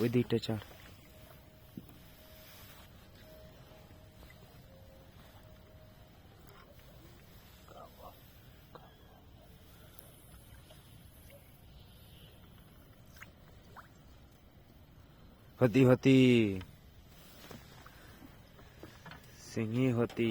ওই দিকটা চার होती होती सिंही होती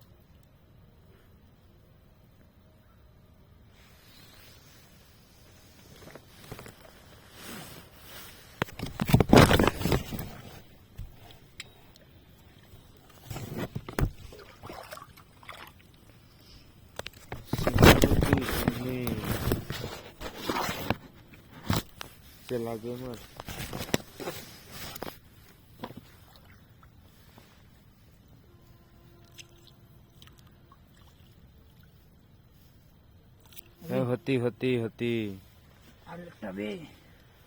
লাগে আমার। হতি होती होती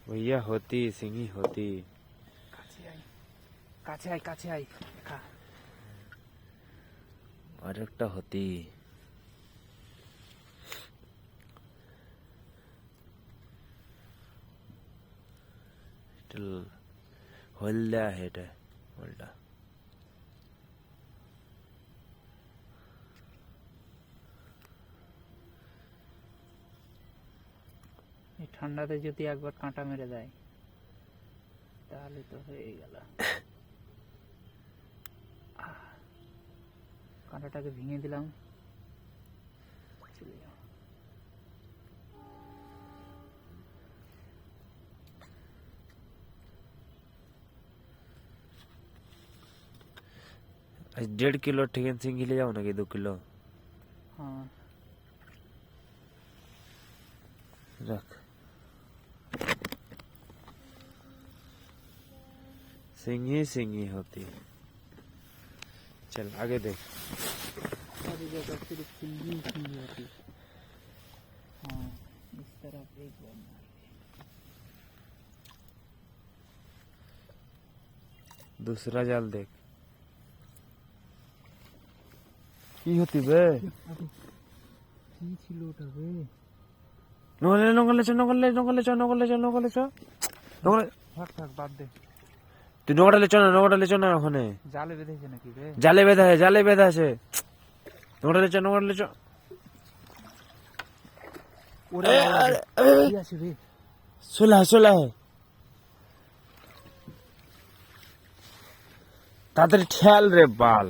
भैया হতি সিংহি হতি। কাছে আয়। কাছে আয় আর একটা হতি। Still হলদা এটা হলদা এই ঠান্ডাতে যদি একবার কাঁটা মেরে দেয়, তাহলে তো হয়ে গেল। কাঁটাটাকে ভেঙে দিলাম। চলে যাও। आज डेढ़ किलो ठेकन सिंगी ले जाओ ना कि दो किलो? হ্যাঁ रख। सिंगी सिंगी होती। चल आगे देख। सारी जगह सिर्फ़ सिंगी सिंगी होती। हाँ इस तरफ़ एक दूसरा जाल देख। কি হতি বে? কি ছিল ওটা রে নগলে নগলে চ নগলে নগলে চ নগলে চ নগলে চ। নগলে থাক থাক বাদ দে। তুই নগটালে চ না নগটালে চ না ওখানে। জালে বেঁধেছে নাকি রে জালে বেঁধা আছে জালে বেঁধা আছে। নগটালে চ নগটালে চ। ওরে কি আছে রে সোলা সোলা। তাড়াতাড়ি ঠেল রে বাল।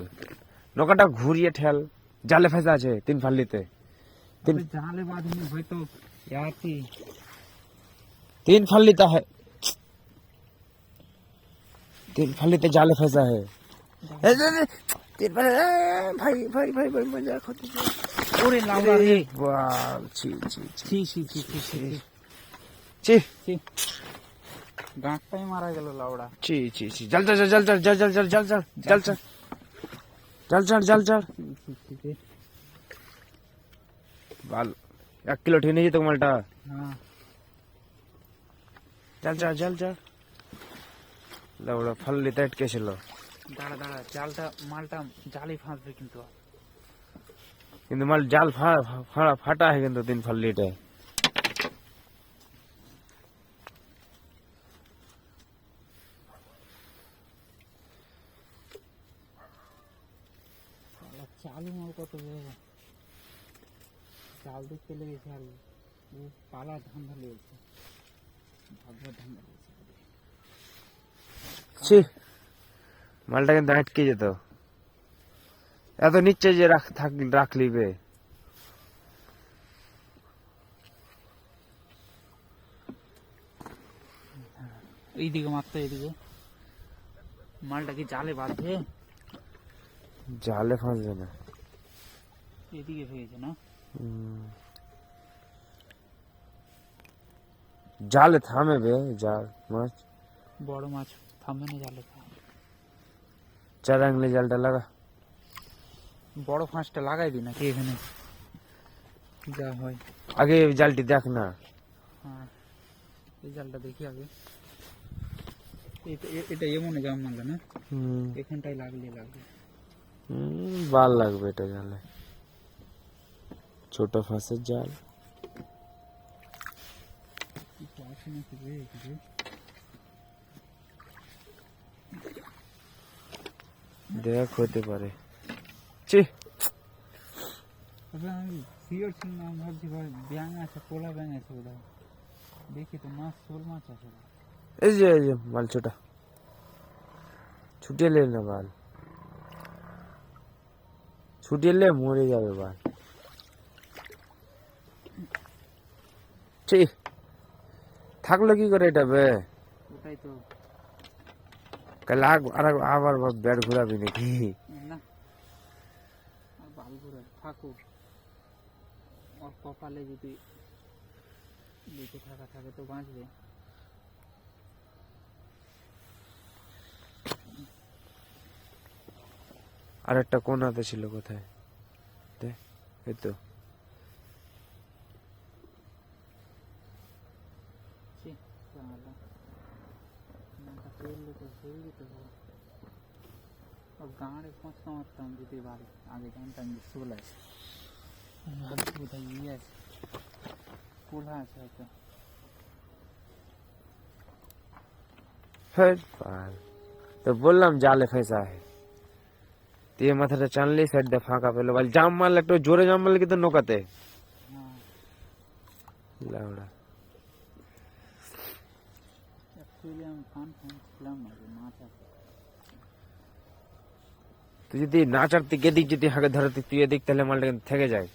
নৌকাটা ঘুরিয়ে ঠেল জালে ফেসা আছে তিন ফাল্লিতে তিন আরে জালে বাঁধিনি হয়তো ইয়াতি तीन फल्लीता है तीन फल्लीते जाले फंसा है ए, ए, ए, तीन फल्ली ए, भाई भाई भाई भाई मजा खोती ওরে লাউড়া রে वाह ची ची ची ছি ছি ছি ছি ছি ची ছি গাঁটটাই মারা গেল লাউড়া ची ची ची जल जल जल जल जल जल जल जल जल जल চল চল চল চল। বাল এক কিলো ঠিক নিয়ে যেত মালটা। হ্যাঁ। চল চল চল চল। ওরা ফাল্লিতে আটকেছিল দাঁড়া দাঁড়া জালটা মালটা জালই ফাঁসবে কিন্তু। কিন্তু মাল জাল ফাড়া ফাটা হয় কিন্তু দিন ফাল্লিটায় চালু কত চাল দেখতে লেগেছে আর পালা ধান্দা লেগেছে। ভাববার ধান্দা লেগেছে। মালটা কিন্তু আটকে যেত। এত নিচে যে রাখ থাক রাখলি বে। এইদিকে মারতো এইদিকে। মালটা কি জালে বাঁধবে? জালে ফাঁসবে না। এদিকে হয়েছে না হুম। জালে থামে বে জাল মাছ বড় মাছ থামবে না জালে চার আংলি জালটা লাগা বড় ফাঁসটা লাগাই দি নাকি এখানে যা হয় আগে এই জালটি দেখ না হ্যাঁ এই জালটা দেখি আগে এটা এ- এটা এমন জাম মারলে না হুম এখানটাই লাগলে লাগবে হুম, ভাল লাগবে এটা জালে ছোট ফাঁসের জাল। দেখ হতে পারে। চি তবে আমি শিওর ছিলাম ভাবছি ভাই ব্যাং আছে পোলা ব্যাং আছে বোধহয়। দেখি তো মাছ শোল মাছ আছে এই যে এই যে মাল ছোটা ছুটিয়ে লে না বাল। ছুটিয়ে লে মরে যাবে বাল। ছি থাকলো কি করে এটা বে ওটাই তো কাল আগ আর আবার ব্যাট ঘুরাবি নাকি না আর বাল ঘুরে থাকুক ওর কপালে যদি বেঁচে থাকা থাকে তো বাঁচবে আর একটা কোনাতে ছিল কোথায় দেখ এই তো নাটা করলে তো সেই যেত ও গাঁড়ে পৌঁছতে মারতাম যদি বাড়ি আগে জানতাম যে শোল আছে ভাবছি কোথায় ইয়ে আছে পোলা আছে হয়তো হ্যাঁ বাল তো বললাম জালে ফেসা है দিয়ে মাথাটা টানলি সাইড দিয়ে ফাঁকা পেলো বল জাম মারলে একটু জোরে জাম মারলে কিন্তু নৌকাতে হ্যাঁ লাউড়া না যে মাছ আছে তুই যদি না চারতি এদিক যদি হাগে ধরতি তুই এদিক তাহলে মালটা কিন্তু থেকে যায়।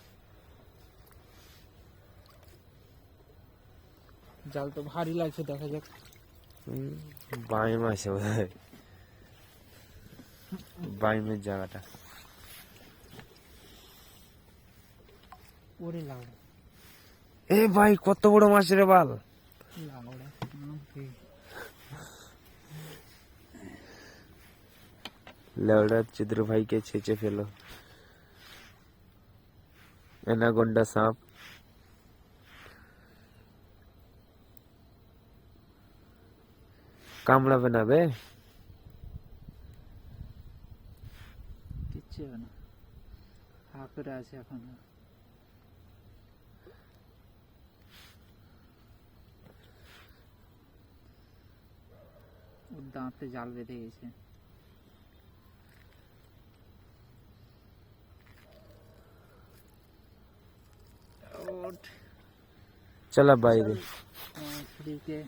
জাল তো ভারী লাগছে দেখা যাক। বাইম আছে বোধ হয় বাইমের জায়গাটা। ওরে লাউড়া। এ ভাই কত বড় মাছ রে বাল। লাউড়া ওকে লেওড়া চিত্র ভাইকে ছেঁচে ফেলো এনাগন্ডা সাপ কামড়াবে না বে কিচ্ছু হবে না হা করে আছে এখন দাঁতে জাল বেঁধে গেছে ওঠ চলা বাইরে ছুরিকে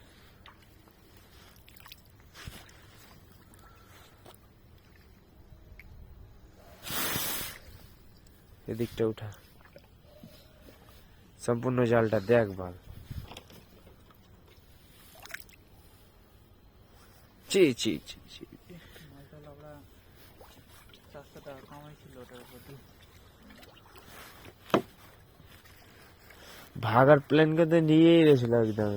এদিকটা উঠা সম্পূর্ণ জালটা দেখ বাল চি চি চি ভাগার প্ল্যান করতে নিয়েই গেছিল একদম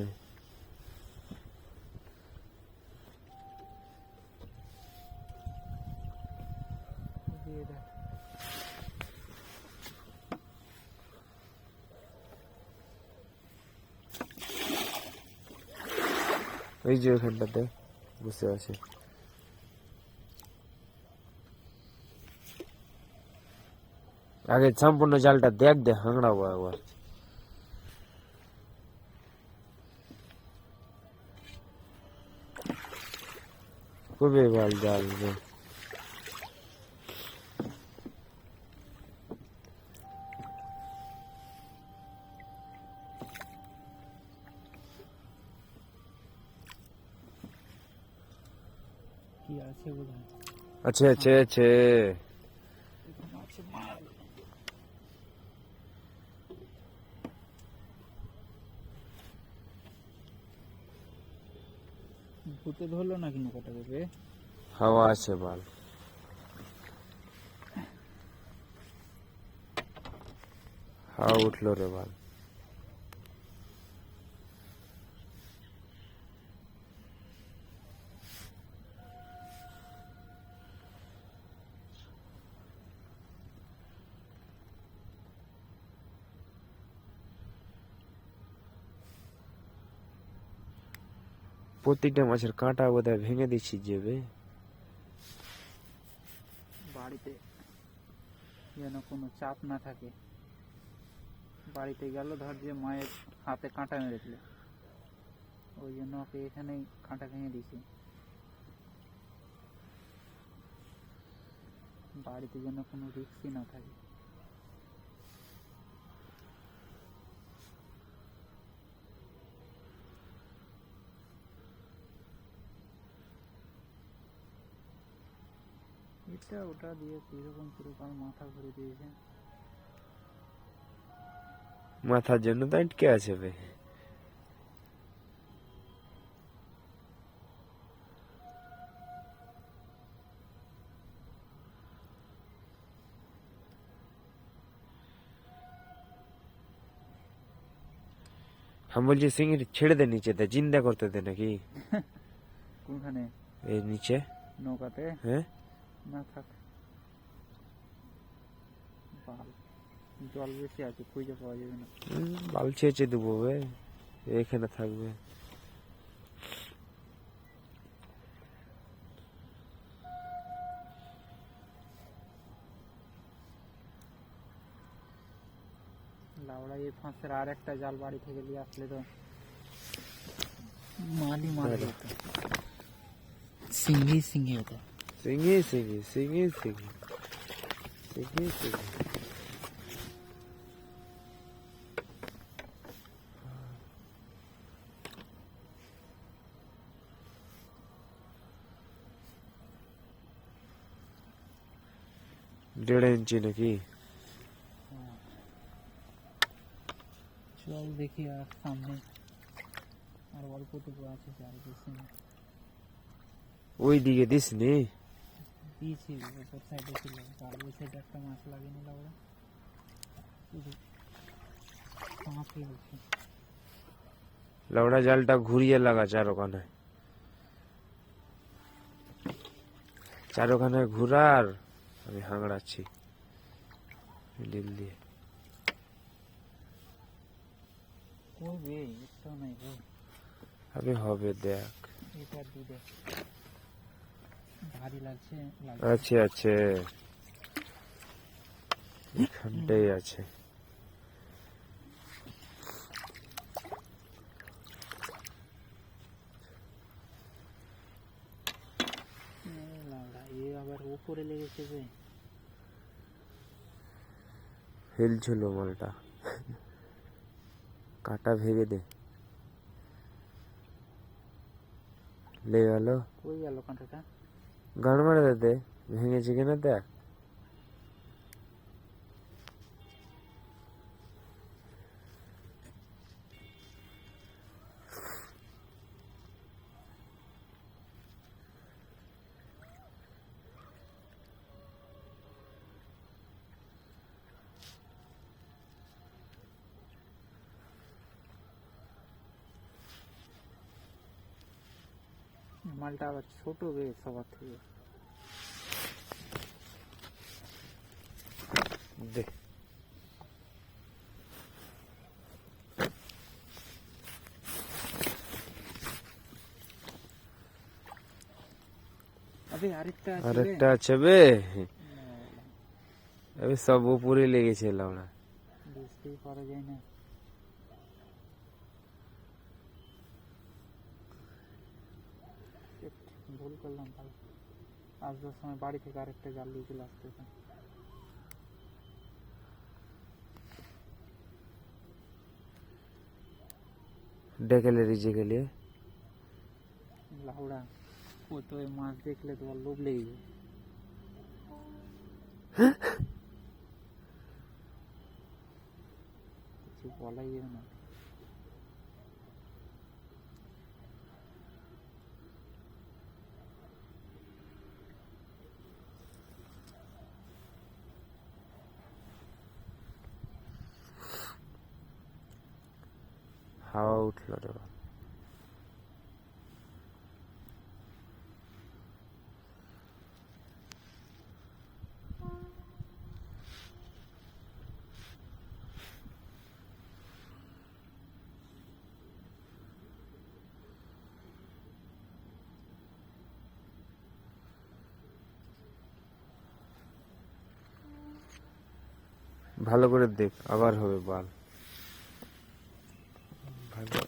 দিয়ে দেয় ওই যে ওখানটাতে বসে আছে আগে সম্পূর্ণ জালটা দেখ দে হাংড়াবো একবার খুবই ভাল জাল রে কি আছে বোধ হয় আছে আছে আছে এখানে আছে हवा से बाल। हा उठलो रे बाल। বাল প্রত্যেকটা মাছের কাঁটা বোধহয় ভেঙে দিচ্ছি যাবে বাড়িতে যেন কোনো চাপ না থাকে বাড়িতে গেল ধর যে মায়ের হাতে কাঁটা মেরেছিল ওই জন্য ওকে এখানেই কাঁটা ভেঙে দিয়েছি বাড়িতে যেন কোনো রিক্সই না থাকে এটা ওটা দিয়ে কিরকম কিরকম মাথা ঘুরে দিয়েছে মাথার জন্য তো আটকে আছে বে আমি বলছি সিঙ্গি ছেড়ে দে নিচে দে জিন্দা করতে দে নাকি কোনখানে এই নিচে নৌকাতে হ্যাঁ না থাক বাল জল বেশি আছে খুঁজে পাওয়া যাবে না হুম, বাল ছেঁচে দেবো বে এখানে থাকবে লাউড়া এই ফাঁসের আর একটা জাল বাড়ি থেকে নিয়ে আসলে তো মালি মারবে তো সিঙ্গি সিঙ্গি হতো সিঙ্গি সিঙ্গি সিঙ্গি সিঙ্গি সিঙ্গি সিঙ্গি দেড় ইঞ্চি নাকি চল দেখি আর সামনে আর অল্পটুকু আছে চার বেশি না ওই দিকে দিস নি দিয়েছি ওপর সাইডে ছিল তার ওই সাইডে একটা মাছ লাগেনি লাউড়া শুধু মাছ লেগেছে জালটা ঘুরিয়ে লাগা চার ওখানে চার ওখানে ঘুরার আমি হাংড়াচ্ছি মিডিল দিয়ে। ওই বে? একটাও নাই বে আমি হবে দেখ। এটা দুধে ভারী লাগছে লাগছে আছে আছে। এখানটাই আছে। উপরে লেগেছে বে হেলছিল মালটা। কাটা ভেঙে দে। লেগে গেল। কই গেল কাঁটাটা? গান মারে দে ভেঙেছে কিনা দেখ মালটা আবার ছোট বে সবার থেকে দে আবে আরেকটা আছে বে। আরেকটা আছে বে আমি সব উপরে লেগেছে লাউড়া বুঝতেই পারা যায় না ভুল করলাম ভাই আসবার সময় বাড়ি থেকে আরেকটা জাল দিয়ে চলে আসতে হতো। ডেকেলে রিজে গেলে লাউড়া ও তো ওই মাছ দেখলে তো ওর লোভ লেগে যায় কিছু বলাই যাবে না হাওয়া উঠল ভালো করে দেখ আবার হবে বাল ভালো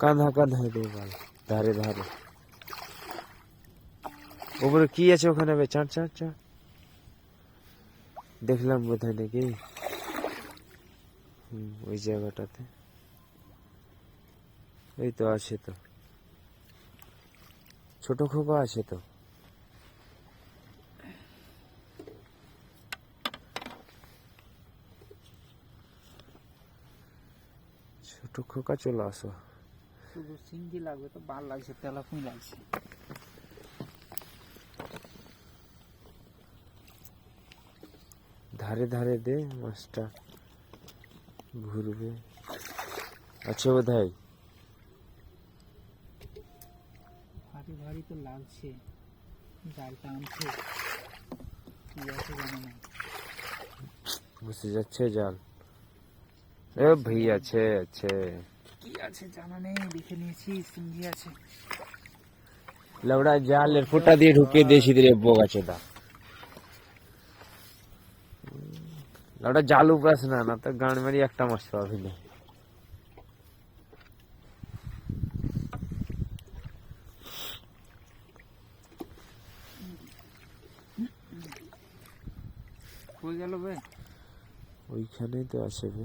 কাঁধা কাঁধা দে বাল ধারে ধারে। ওপরে কি আছে ওখানে বে? চাঁদ চাঁদ চাঁদ। দেখলাম বোধহয় নাকি? হুম, ওই জায়গাটাতে। এই তো আছে তো। ছোট খোকা আছে তো। ছোট খোকা চলে আসো। শুধু সিঙ্গি লাগবে তো বার লাগছে তেলাপুই লাগছে। ধারে ধারে দে মাছটা ঘুরবে। আচ্ছা বোধ হয় ভারী ভারী তো লাগছে। জালটা আনছে। কি আছে জানো বসে যাচ্ছে জাল। এ ভাই আছে আছে। কি আছে জানা নেই দেখে নিয়েছি সিঙ্গি আছে। লবড়া জালের ফুটা দিয়ে ঢুকিয়ে দিয়েছি বোক আছে দা লবড়া জাল উপাস না না তো গান মারি একটা মাছ গেল বে। ওইখানেই তো আছে বে।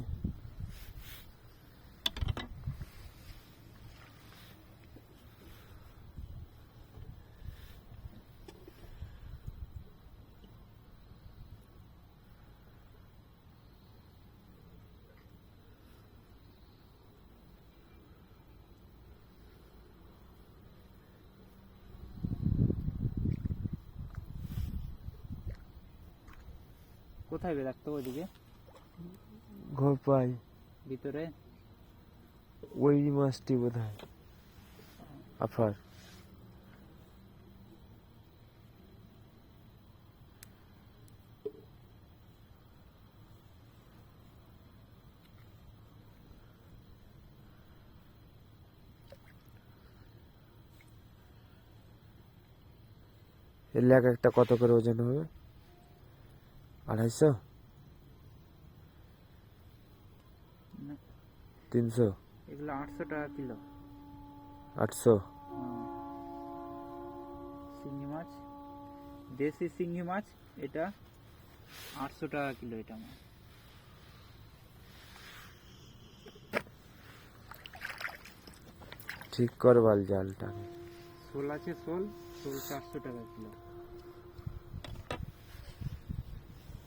কোথায় বে রাখতো ওইদিকে ঘর পাই ভিতরে ওই মাছটি বোধ হয় আফার এর এক একটা কত করে ওজন হবে আড়াইশো তিনশো এগুলো আটশো টাকা কিলো আটশো। শিঙ্গি মাছ দেশি শিঙ্গি মাছ এটা আটশো টাকা কিলো এটা মাছ ঠিক কর বাল জালটা শোল আছে শোল শোল চারশো টাকা কিলো।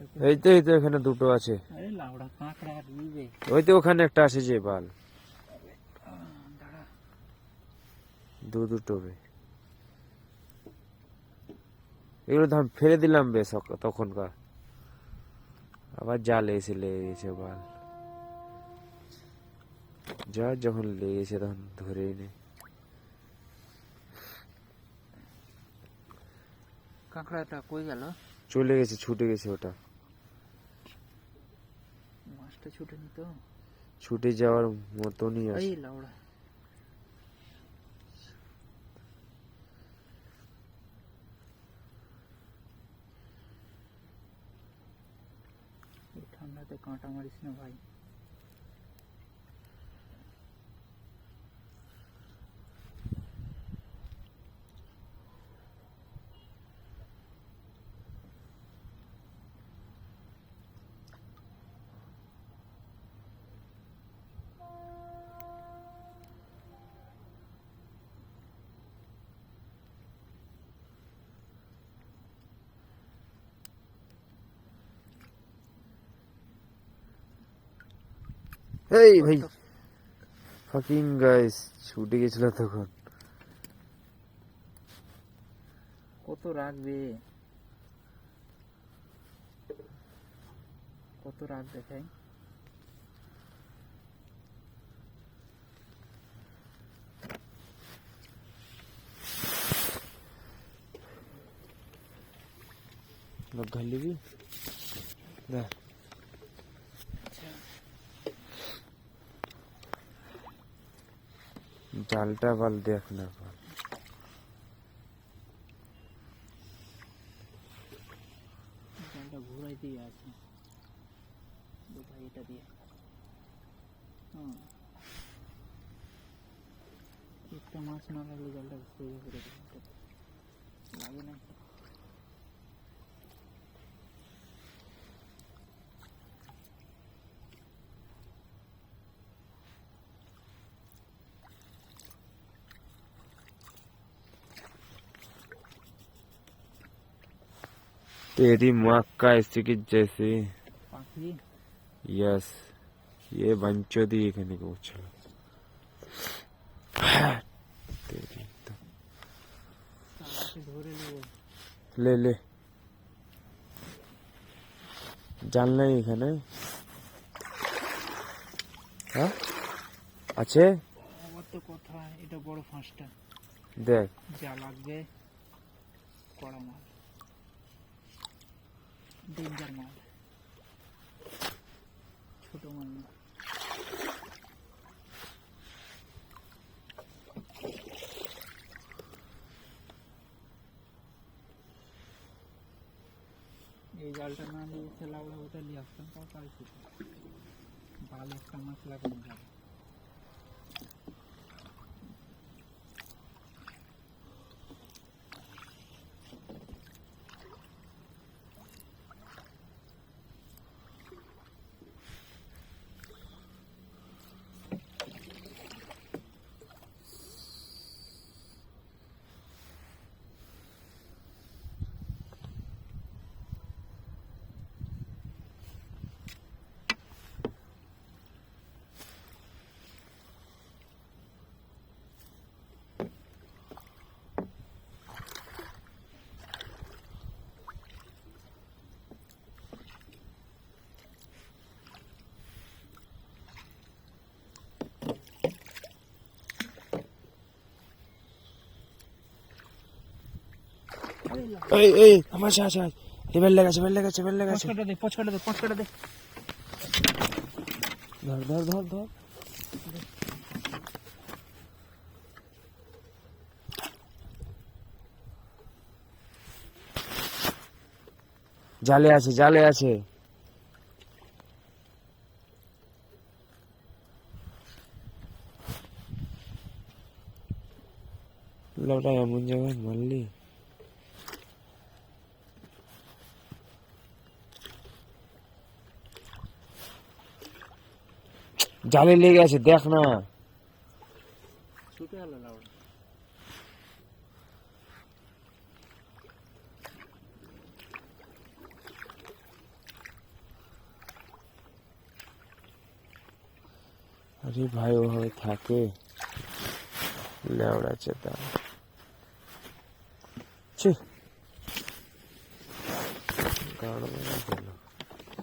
এই তো এই তো এখানে দুটো আছে। ওই তো ওখানে একটা আছে যে বাল। দু দুটো এগুলো আমি ফেলে দিলাম বে সক- তখনকার। আবার জালে এসে লেগে গেছে বাল। যা যখন লেগেছে তখন ধরেই নে। কাঁকড়াটা কই গেল? চলে গেছে ছুটে গেছে ওটা। মাছটা ছুটে নিত ছুটে যাওয়ার মতনই আছে। লাউড়া। ঠান্ডাতে কাঁটা মারিস না ভাই। এই ভাই ফাকিং গাইস ছুটে গেছিল তখন কত রাখবে কত রাগ দেখায় লোক ঘর জালটা বল দেখ না বল। জালটা ঘুরাই দিয়ে আছে ভাই এটা দিয়ে হুম। একটা মাছ না লাগলে জালটা সোজা করে দিতে লাগে না तेरी माँ का ऐसे की जैसे পাখি यस ये बंचो दी এখানে পৌঁছলো तेरी तो তাকে ধরে নেবো ले ले জাল নাই এখানে হ্যাঁ আছে আবার তো কথা এটা বড় ফাঁসটা দেখ যা লাগবে কড়া মাল ডেঞ্জার মাল ছোট মাল না এই জালটা না নিয়ে খেলা ওরা ওটা নিয়ে আসতাম তাও কাল ছিল বাল একটা মাছ লাগবে জাল এই এই আমার সাথে সাথে লেবেল লেগেছে বেল লেগেছে বেল লেগেছে পচকাটা দে পচকাটা দে পচকাটা দে। ধর ধর ধর ধর। জালে আছে জালে আছে। লোটা এমন জায়গায় মারলি। জালে লেগে আছে দেখ না ছুটে গেল লাউড়া আরে ভাই ওভাবে থাকে লেওড়া চেতা ছি গাড় মেরে দিল।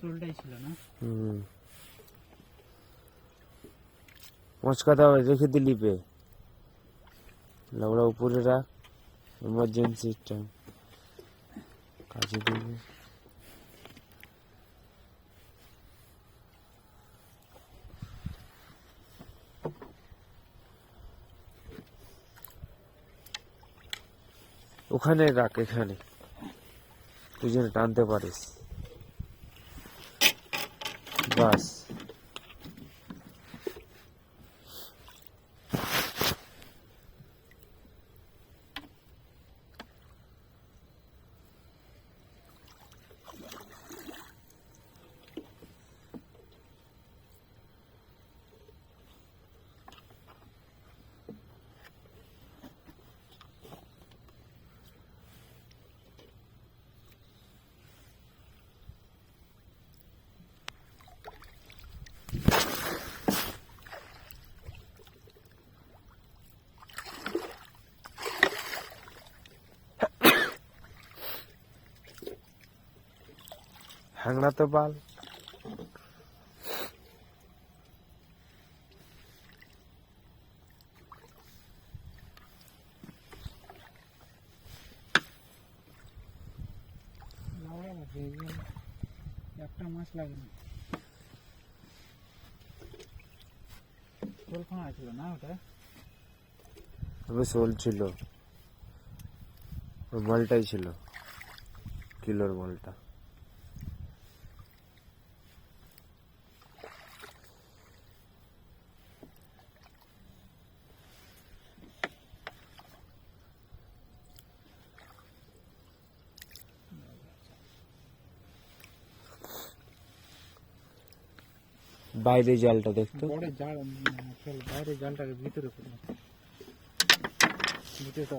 চুলটাই ছিল না হুম মচকাতে রেখে দিলি পে লাউড়া উপরে রাখ এমার্জেন্সি টাইম কাজে দিবি। ওখানে রাখ, এখানে। তুই যেন টানতে পারিস। বাস। হ্যাংড়া তো পাল একটা মাছ শোল খাওয়া ছিল না ওটা? শোল ছিল। মালটাই ছিল। কিলোর মালটা। বাইরে জালটা দেখতো। বাইরে জালটাকে ভিতরে ভিতরে তো